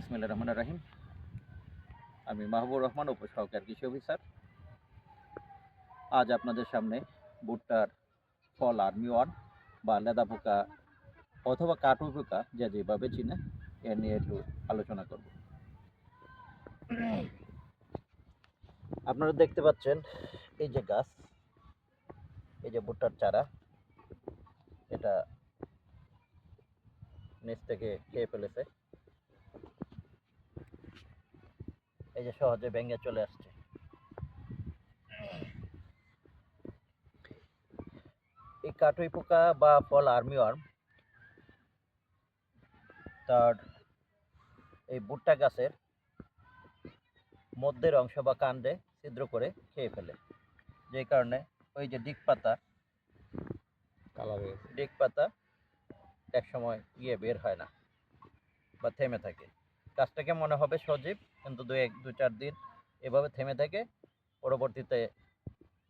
ইসমাইল রহমান রাহিম। আমি মাহবুব রহমান, উপসহকার কৃষি অফিসার। আজ আপনাদের সামনে ভুট্টার ফল আর্মি ওয়ান বা লেদা পোকা অথবা কাটু পোকা যে যেভাবে চিনে, এ নিয়ে একটু আলোচনা করব। আপনারা দেখতে পাচ্ছেন এই যে গাছ, এই যে ভুট্টার চারা, এটা নিচ থেকে খেয়ে ফেলেছে। এই যে সহজে ভেঙে চলে আসছে। এই কাটুই পোকা বা ফল আর্মি ওয়ার্ম তার এই ভুট্টা গাছের মধ্যের অংশ বা কাণ্ডে ছিদ্র করে খেয়ে ফেলে। যে কারণে ওই যে দিক পাতা দিক পাতা এক সময় গিয়ে বের হয় না বা থেমে থাকে। গাছটাকে মনে হবে সজীব, কিন্তু দু এক দু চার দিন এভাবে থেমে থাকে পরবর্তীতে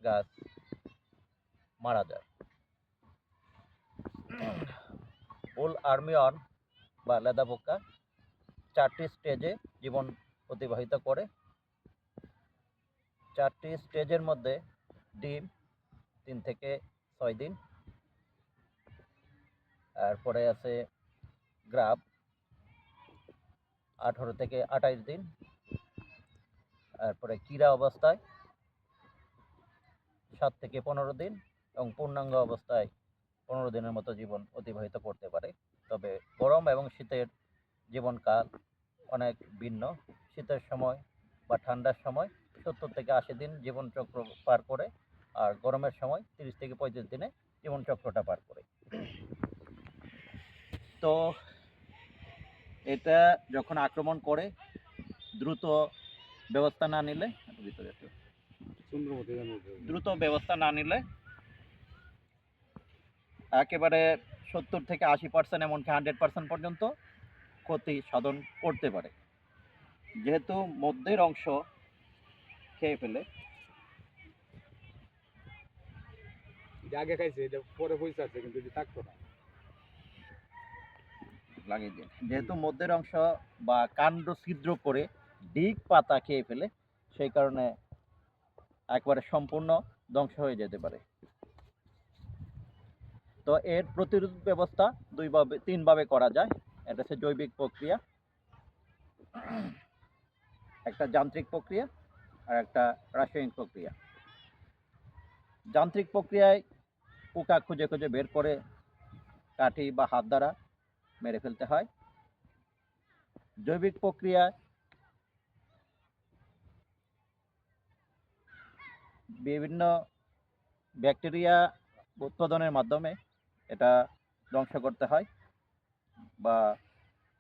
গাছ মারা যায়। ফুল আর্মি অন বা লেদা পোকা চারটি স্টেজে জীবন অতিবাহিত করে। চারটি স্টেজের মধ্যে ডিম তিন থেকে ছয় দিন। তারপরে আছে গ্রাফ আঠারো থেকে আঠাইশ দিন। তারপরে ক্রীড়া অবস্থায় সাত থেকে পনেরো দিন এবং পূর্ণাঙ্গ অবস্থায় পনেরো দিনের মতো জীবন অতিবাহিত করতে পারে। তবে গরম এবং শীতের জীবনকাল অনেক ভিন্ন। শীতের সময় বা ঠান্ডার সময় সত্তর থেকে আশি দিন জীবনচক্র পার করে আর গরমের সময় তিরিশ থেকে পঁয়ত্রিশ দিনে জীবনচক্রটা পার করে। তো এটা যখন আক্রমণ করে, দ্রুত ব্যবস্থা না নিলে দ্রুত ব্যবস্থা না নিলে, একেবারে সত্তর থেকে আশি পার্সেন্ট এমনকি হান্ড্রেড পার্সেন্ট পর্যন্ত ক্ষতি সাধন করতে পারে। যেহেতু মধ্যের অংশ খেয়ে ফেলে। আগে খাইছে পরে পয়সা আছে, কিন্তু থাকতো না। লাগিয়ে দিন যেহেতু মধ্যের অংশ বা কাণ্ড ছিদ্র করে দিক পাতা খেয়ে ফেলে সেই কারণে একবারে সম্পূর্ণ ধ্বংস হয়ে যেতে পারে। তো এর প্রতিরোধ ব্যবস্থা দুইভাবে তিনভাবে করা যায়। এটা হচ্ছে জৈবিক প্রক্রিয়া একটা যান্ত্রিক প্রক্রিয়া আর একটা রাসায়নিক প্রক্রিয়া। যান্ত্রিক প্রক্রিয়ায় পোকা খুঁজে খুঁজে বের করে কাঠি বা হাত দ্বারা মেরে ফেলতে হয়। জৈবিক প্রক্রিয়ায় বিভিন্ন ব্যাকটেরিয়া উৎপাদনের মাধ্যমে এটা ধ্বংস করতে হয় বা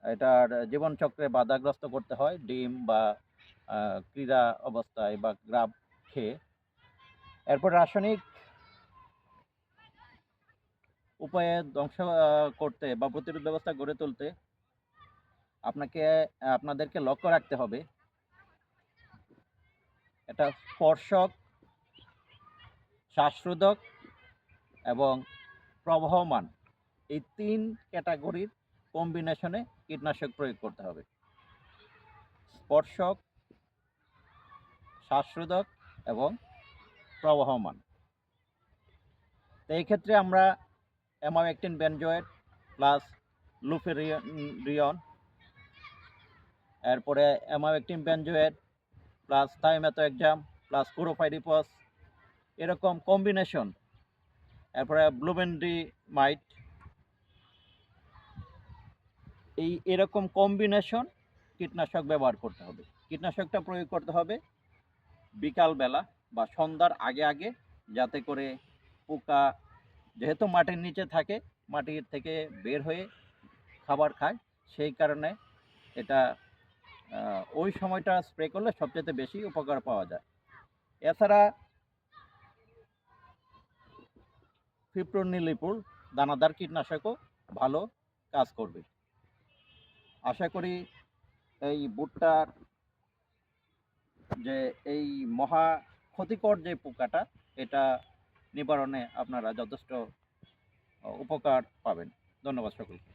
এটার জীবনচক্রে বাধাগ্রস্ত করতে হয়, ডিম বা ক্রীড়া অবস্থায় বা গ্রাব খেয়ে। এরপর রাসায়নিক উপায়ে ধ্বংস করতে বা প্রতিরোধ ব্যবস্থা গড়ে তুলতে আপনাকে আপনাদেরকে লক্ষ্য রাখতে হবে। এটা স্পর্শক, শ্বাসরোধক এবং প্রবাহমান এই তিন ক্যাটাগরির কম্বিনেশনে কীটনাশক প্রয়োগ করতে হবে। স্পর্শক, শ্বাসরোধক এবং প্রবাহমান। তো এই ক্ষেত্রে আমরা অ্যামামেকটিন বেনজয়েড প্লাস লুফেরিয়ন এরপরে emamectin benzoate plus thiamethoxam plus কুরোফাইডিপস এরকম কম্বিনেশন। এরপরে ব্লুবেন্ডি মাইট এই এরকম কম্বিনেশন কীটনাশক ব্যবহার করতে হবে। কীটনাশকটা প্রয়োগ করতে হবে বিকালবেলা বা সন্ধ্যার আগে আগে, যাতে করে পোকা যেহেতু মাটির নিচে থাকে, মাটির থেকে বের হয়ে খাবার খায়, সেই কারণে এটা ওই সময়টা স্প্রে করলে সবচেয়ে বেশি উপকার পাওয়া যায়। এছাড়া ফিপ্রোনিলিপুল দানাদার কীটনাশকও ভালো কাজ করবে। আশা করি এই ভুট্টার যে এই মহা ক্ষতিকর যে পোকাটা, এটা নিবারণে আপনারা যথেষ্ট উপকার পাবেন। ধন্যবাদ সকলকে।